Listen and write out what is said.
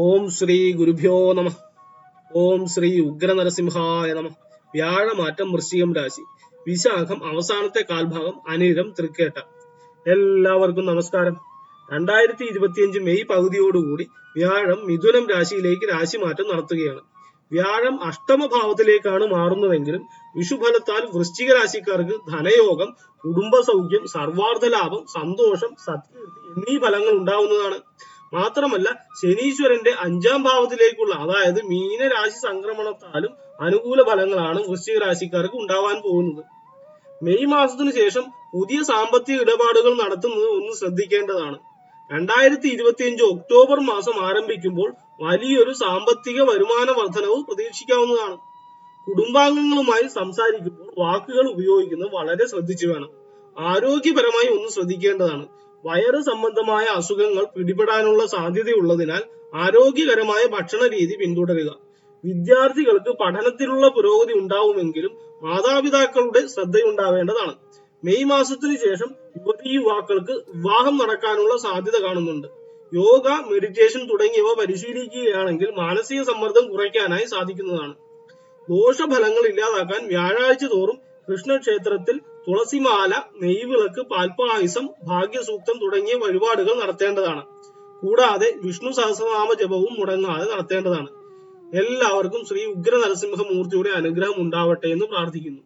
ഓം ശ്രീ ഗുരുഭ്യോ നമ. ഓം ശ്രീ ഉഗ്ര നരസിംഹായ നമ. വ്യാഴമാറ്റം വൃശ്ചികം രാശി. വിശാഖം അവസാനത്തെ കാൽഭാഗം അനിരം തൃക്കേട്ട. എല്ലാവർക്കും നമസ്കാരം. രണ്ടായിരത്തി ഇരുപത്തിയഞ്ച് മെയ് പകുതിയോടുകൂടി വ്യാഴം മിഥുനം രാശിയിലേക്ക് രാശിമാറ്റം നടത്തുകയാണ്. വ്യാഴം അഷ്ടമ ഭാവത്തിലേക്കാണ് മാറുന്നതെങ്കിലും വിഷുഫലത്താൽ വൃശ്ചിക രാശിക്കാർക്ക് ധനയോഗം കുടുംബ സൗഖ്യം സർവാർത്ഥ ലാഭം സന്തോഷം സത്കീർത്തി എന്നീ ഫലങ്ങൾ ഉണ്ടാവുന്നതാണ്. മാത്രമല്ല ശനീശ്വരന്റെ അഞ്ചാം ഭാവത്തിലേക്കുള്ള അതായത് മീനരാശി സംക്രമണത്താലും അനുകൂല ഫലങ്ങളാണ് വൃശ്ചിക രാശിക്കാർക്ക് ഉണ്ടാവാൻ പോകുന്നത്. മെയ് മാസത്തിനു ശേഷം പുതിയ സാമ്പത്തിക ഇടപാടുകൾ നടത്തുന്നത് ഒന്ന് ശ്രദ്ധിക്കേണ്ടതാണ്. രണ്ടായിരത്തി ഇരുപത്തിയഞ്ച് ഒക്ടോബർ മാസം ആരംഭിക്കുമ്പോൾ വലിയൊരു സാമ്പത്തിക വരുമാന വർധനവ് പ്രതീക്ഷിക്കാവുന്നതാണ്. കുടുംബാംഗങ്ങളുമായി സംസാരിക്കുമ്പോൾ വാക്കുകൾ ഉപയോഗിക്കുന്നത് വളരെ ശ്രദ്ധിച്ചു വേണം. ആരോഗ്യപരമായി ഒന്ന് ശ്രദ്ധിക്കേണ്ടതാണ്. വയറ് സംബന്ധമായ അസുഖങ്ങൾ പിടിപെടാനുള്ള സാധ്യതയുള്ളതിനാൽ ആരോഗ്യകരമായ ഭക്ഷണ രീതി പിന്തുടരുക. വിദ്യാർത്ഥികൾക്ക് പഠനത്തിലുള്ള പുരോഗതി ഉണ്ടാവുമെങ്കിലും മാതാപിതാക്കളുടെ ശ്രദ്ധയുണ്ടാവേണ്ടതാണ്. മെയ് മാസത്തിന് ശേഷം യുവതി യുവാക്കൾക്ക് വിവാഹം നടക്കാനുള്ള സാധ്യത കാണുന്നുണ്ട്. യോഗ മെഡിറ്റേഷൻ തുടങ്ങിയവ പരിശീലിക്കുകയാണെങ്കിൽ മാനസിക സമ്മർദ്ദം കുറയ്ക്കാനായി സാധിക്കുന്നതാണ്. ദോഷഫലങ്ങൾ ഇല്ലാതാക്കാൻ വ്യാഴാഴ്ച തോറും കൃഷ്ണക്ഷേത്രത്തിൽ തുളസിമാല നെയ്വിളക്ക് പാൽപ്പായസം ഭാഗ്യസൂക്തം തുടങ്ങിയ വഴിപാടുകൾ നടത്തേണ്ടതാണ്. കൂടാതെ വിഷ്ണു സഹസ്രനാമ ജപവും മുടങ്ങാതെ നടത്തേണ്ടതാണ്. എല്ലാവർക്കും ശ്രീ ഉഗ്ര നരസിംഹമൂർത്തിയുടെ അനുഗ്രഹം ഉണ്ടാവട്ടെ എന്ന് പ്രാർത്ഥിക്കുന്നു.